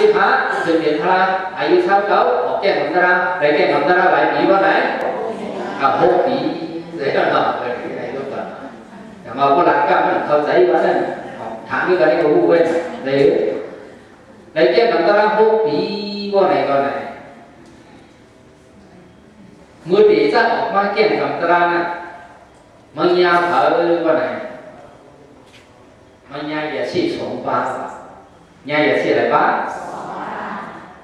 สิบห้าถึงเดือนพระอายุเท่าเขาออกแก้ของตราไปแก้ของตราหลายปีว่าไหนอะหกปีเสียแล้วเนาะเออไอ้ลูกอะแต่มาก็หลักการมันเข้าใจว่านั่นถามด้วยกันให้เขารู้เว้ยในในแก้ของตราหกปีว่าไหนก็ไหนมือดีจะออกมาแก้ของตรานะมันยาวเผยว่าไหนมันยาวอย่าชี้สองปายาวอ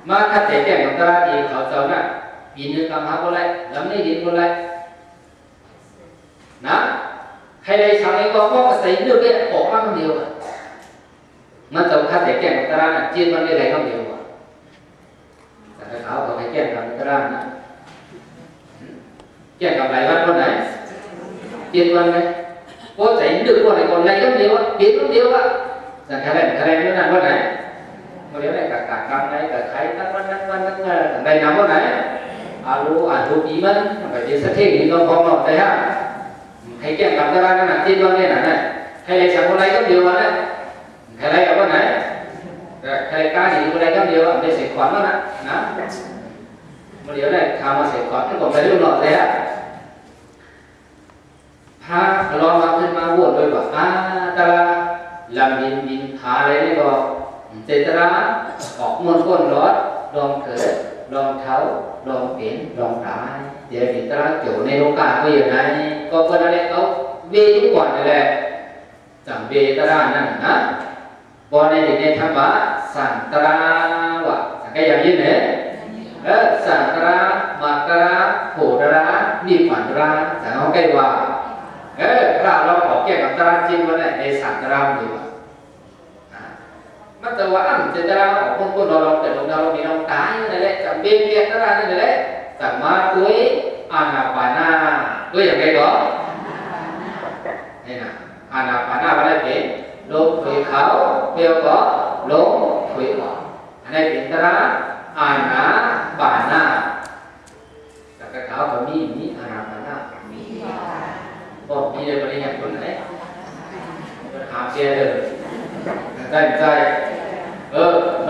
ย่าชี้อะไรบ้าง mà các thể kẻ của ta thì เขาเจ้าน่ะปีนึงกำหาบ่ไรลำนี้ดินบ่ไรนะใครได้ชาวนี้ก็ก็ใส่เลือกได้ออกมาคนเดียวมันจะค่าแต่แก่ของตลาดน่ะจีนมันได้ไรคนเดียวแต่เขาเขาให้แก่ของตลาดนะแก่กับไรวันคนไหนจีนวันไหนก็ใส่เลือกว่าไหนคนไรคนเดียวเปลี่ยนคนเดียวอะแต่ใครได้ใดเมื่อนั้นวันไหน mà การใดแต่ใครนั้นวันนั้นวันนั้นในนามว่าไหนอารู้อารู้นี้มันแบบนี้สักทีนี่ก็พอหมดเลยฮะให้แก้กับตารางขนาดที่ว่าเนี่ยนะให้ไรสังคนไรก็เดียวนะให้ไรกับว่าไหนใครกล้าดีคนไรก็เดียวไม่เสียขวัญแล้วนะนะมาเดี๋ยวได้ทำมาเสียขวัญที่ผมไปรุ่นหลอดเลยฮะพระรอมาขึ้นมาบวชโดยว่าอาตาลาลำยินยินพาอะไรได้บอกเจตนา ออกมวลก้นร้อนลองเกิดลองเท้าลองเปลี่ยนลองตายเดี๋ยวจิตนาเกี่ยวในโลกาก็อย่างไรก็เป็นอะไรเขาเวทุกวันนี่แหละจำเวตรานั่นนะบอในเด็กในธรรมะสันตราวะสังเกตอย่างนี้เนี่ยเออสันตรามัตตราโผตรามีฝันราสังเขาใกล้ว่าเออถ้าเราขอแก้กับตราจริงวันนี้ในสันตรา ก็จะว่าจตดาของคนคนเราเต่ดลงดาวมีน้งตายนั่นแหละจำเป็นเบี้ยรตรานั่นแหละสัมมาตุ้ยอานาปานาด้วยอย่างไรก็นี่นะอานาปานาอะไรเป็นลมถุยเขาเปลี่ยวก็ลมถุยออกอันนี้เป็นตระอานาปานาแต่กระเขาก็มีมีอานาปานามีบอกมีเลยวันนี้อย่างคนไหนถามเชียร์เลยได้ใจ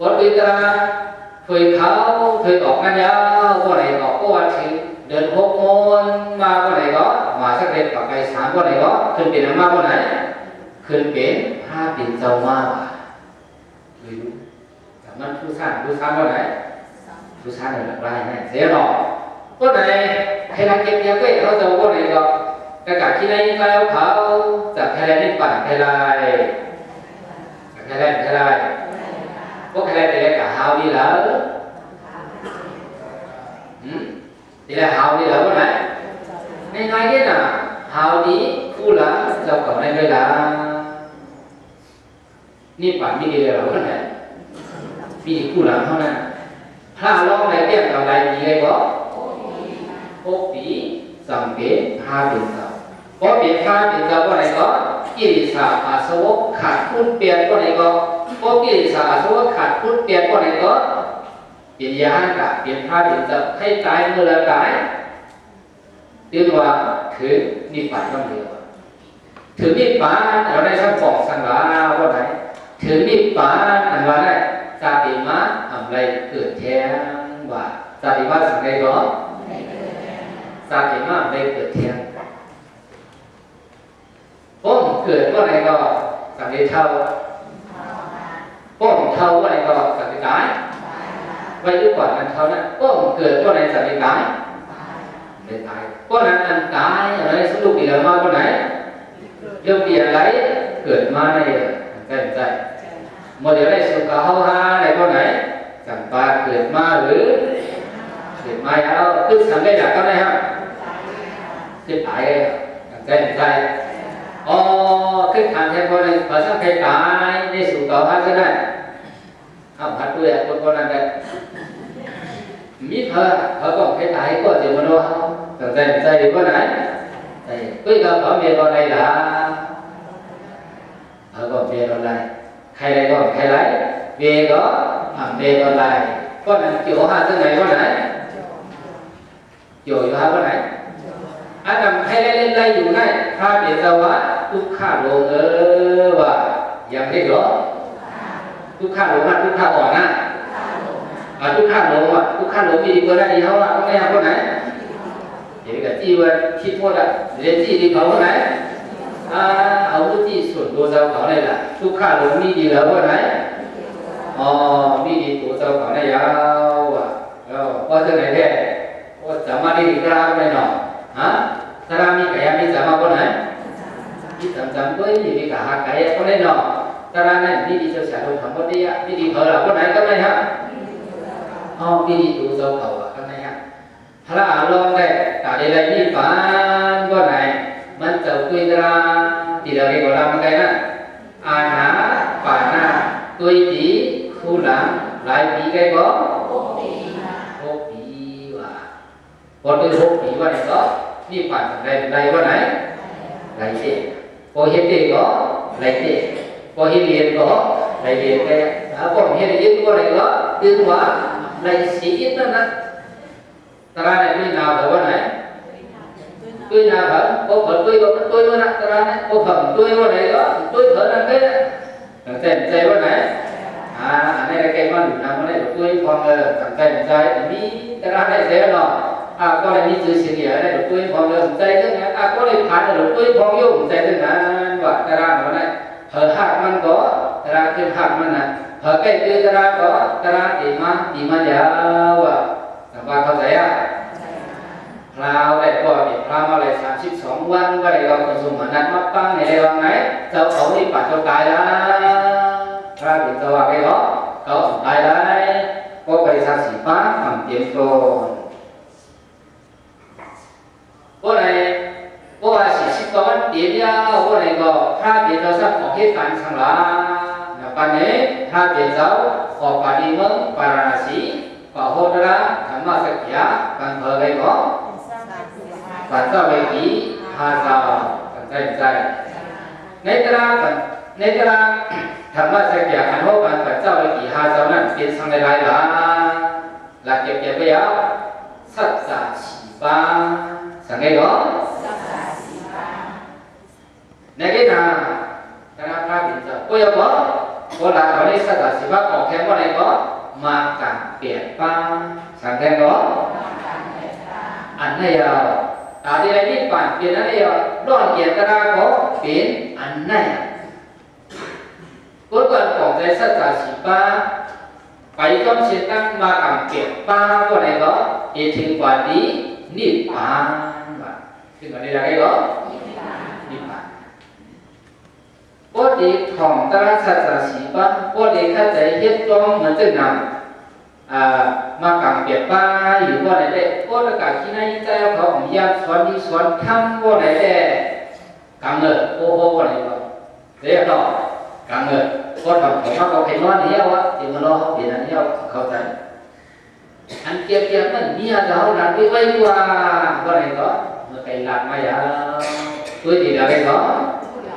วันวิตาเคยเขาเคยออกงานยาววันไหนออกก็วันที่เดินหกโมงมาวันไหนก็มาสักเดือนกับไปสามวันไหนก็ขึ้นเป็นมาวันไหนขึ้นเป็นผ้าเปิ่นเจ้ามาหรือแต่มันผู้สร้างผู้สร้างวันไหนผู้สร้างหนี่ยไรแน่เสียหรอกวันไหนให้รักเก็บยังก็เขาจะวันไหนก็กระกาศที่ไหนแล้วเขาจากแคลนนี่ป่นแคลนจากแคลนแคลน có cái này thì là cả hào đi lỡ ừ. thì là hào đi lỡ cái này ngay ngay cái nào hào đi phu lỡ cho cậu này đây là ni bản mi đi lỡ cái này vì phu lỡ không nè ha lo này biết là lại gì đây có hô phí dòng kế ha biển tàu có biển ha biển tàu có này có กิริสาอาสวะขาดพุทเปลี่ยนก็ไหนก็ ก็กิริสาอาสวะขาดพุทเปลี่ยนก็ไหนก็เปลี่ยนยานกะเปลี่ยนผ้าเปลี่ยนจะให้ตายเมื่อไรตายเรียกว่าถือนิพพานต้องเดียวถือนิพพานเราได้ทั้งสองสังวาว่าไหนถือนิพพานอันว่าได้สาติมาทำไรเกิดแท้งว่าสาติมาสังไรก็สาติมาไม่เกิดแท้ผมเกิดว่าไหนก็สังเกตเท่า ผมเท่าว่าไหนก็สังเกายไว้ยุก่อนอันเท่านั้นผมเกิดว่าไหนสังเกายไม่ตายว่านั้นอันตายอะไรสรุปอีกแล้วมาว่าไหนเรื่องเดียอะไรเกิดมาในใจใจโมเดลได้สุขเฮาฮาในว่าไหนสังปาเกิดมาหรือเกิดมาแล้วคือสังเกตหลักก็ได้ครับคือตายใจใจอ๋อ ขึ้นทางแทนคนในภาษาไทยตายในสู่ต่อพระจะได้ học hát tôi à con con ăn đây mít hơ hơ còn cái tái của thì mà nó không cần dày dày có nãy dày quý gặp ở miền còn đây là ở còn miền còn lại khai đây còn khai lấy về đó ở miền còn lại con là kiểu hai thứ này có nãy kiểu hai có nãy อันนั้นให้เล่นได้อ ทุกข้าลงเออว่าอย่างนี้เหรอทุกข้าลงอะทุกข้าอ่อนนะอะทุกข้าลงอะทุกข้าลงมีก็ได้ดีเขาอะไม่เอาคนไหนเดี๋ยวก็จี้ว่าคิดว่าเรียนจี้ดีเขาคนไหนอ่าเอาจี้ส่วนตัวเจ้าเขาเลยล่ะทุกข้าลงมีดีแล้วคนไหนอ๋อมีดีตัวเจ้าเขาเนี่ยยาวอะแล้วว่าเท่าไหร่แท้ว่าสามารถดีกล้าไม่หนอ hả ta mi kaya mi sama con này mi chậm chậm với gì mi cả hạt kaya con này nọ ta ra này mi đi cho xã hội thằng con đi á mi đi thở là con này con này hả oh mi đi tụ dâu cầu à con này hả hà là lon đây tại đây là mi phán con này mình chậu quy ra thì là cái gọi là cái này à hả phản à tôi tí khu làm lại bị cái có พอด้ พอเห็นเด็กก็ไหลเตะพอเห็นเรียนก็ไหลเรียนแกพอเห็นยึดก็ไหลก็ดึงว่าไหลสียึดนั่นนะตราในด้วยนาแบบว่าไหนด้วยนาแบบพอเปิดด้วยก็ด้วยว่านะตรานี่ยพอเปิดด้วยว่าไหนก็ด้วยเถิดนั่นแค่ตั้งใจใจว่าไหนอ่าอันนี้แกมันอยู่นะมันได้ด้วยความเออตั้งใจใจมีตราในเสียเนาะอานี่เสียงอะไรหลวงปู่อย ผ่านหลวงปู่พองยุ่งใจเรื่องนั้นว่าตารางมันนเผอหักมันก็ตารางขึ้นหักมันนะเผอใกล้คือตาราก็ตารางดีมาดีมายาวอะแต่ว่าเข้าใจอะพลาวได้ก็มีพลาวมาเลยสามสิบสองวันก็ได้เรากระสุมันนั้นมาปั้งในเรื่องไหนเจ้าเขานี่ปัดเจ้าตายแล้วพระบิดาว่าไงก็เขาตายได้ก็ไปสักสีฟ้าทำเตรียมตัว bữa này bữa này chỉ xin có vấn đề nha bữa này có tha biệt giáo sắp có hết phản sang là là bạn ấy tha biệt giáo có bà đi mừng bà là sĩ có hôn ra thằng mà sẽ kia bạn thờ đây có bạn sao vậy kỹ hà sao bạn ใจใจในตราในตราธรรมะสักอย่างอันว่ามันปัจเจ้าไป กี่หาเจ้านั้นเป็นสังหลายหลาหลักเก็บเก็บไปแล้วสัจจะสีบ้า sang cái đó này cái nào cái nào ra biển giờ bây giờ có có là ở đây sao là chỉ bắt có khen có này có mà cảm biển ba sang khen đó anh này à à đây là biết bản biển này à đoạn kiện ta ra có biển anh này cuối cùng có cái sao là chỉ ba ไปต้นเชตังมากังเก็บป้าว่าไหนก็เอถึงกว่านี้นิพพาน thì còn đây là cái đó niết bàn có đi thòng ta sát sa sĩ ba có đi khát chạy hết cho mình tự nằm à mà càng biệt ba อยู่ว่าไหนได้ก็ละกะที่นั่นใจเขาของยามสอนดีสอนทำว่าไหนได้กังเงินโอ้โหว่าไหนก็เรียกต่อกังเงินก็ทำของเขาเขาเห็นว่านี้วะที่มันรอเขาเปลี่ยนอันนี้เขาใจอันเกียบเกียบมันมีอะไรเขาหลังไปไว้ว่าว่าไหนก็ cái lạc mà ya tôi thì là cái đó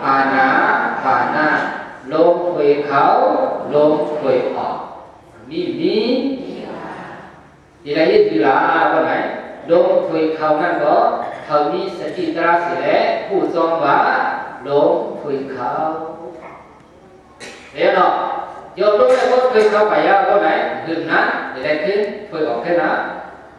à ná phà na lô quỳ khảo lô quỳ họ mi mi thì là gì là cái này lô quỳ khảo năng đó thầu mi sẽ chỉ ra sẽ lẽ phụ trong và lô quỳ khảo thế nó giờ lúc này có quỳ khảo phải ya cái này dừng nát để đây cứ quỳ ở cái nát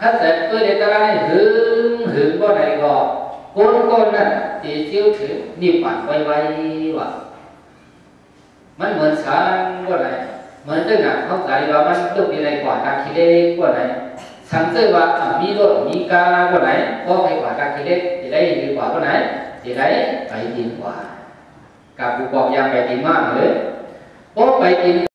มาการเปลี่ยนป้านกับมีมีเดียวว่ไหนเดียวเสียหรออันนั้นหืมาเปลี่ยนอะไรก็เดียวอะมันเหมือนช้างว่าไหนเหมือนตึ้งอะเขากาดีว่ามันตึ้งมีอะไรกว่าตาคิเล็กกว่าไหนสังเกตว่ามีรถมีกากว่าไหนก็ไปกว่าตาคิเล็กจะได้ดีกว่าก็ไหนจะได้ไปดีกว่ากับบุกบอกยังไปดีมากเลยเพราะไปกิน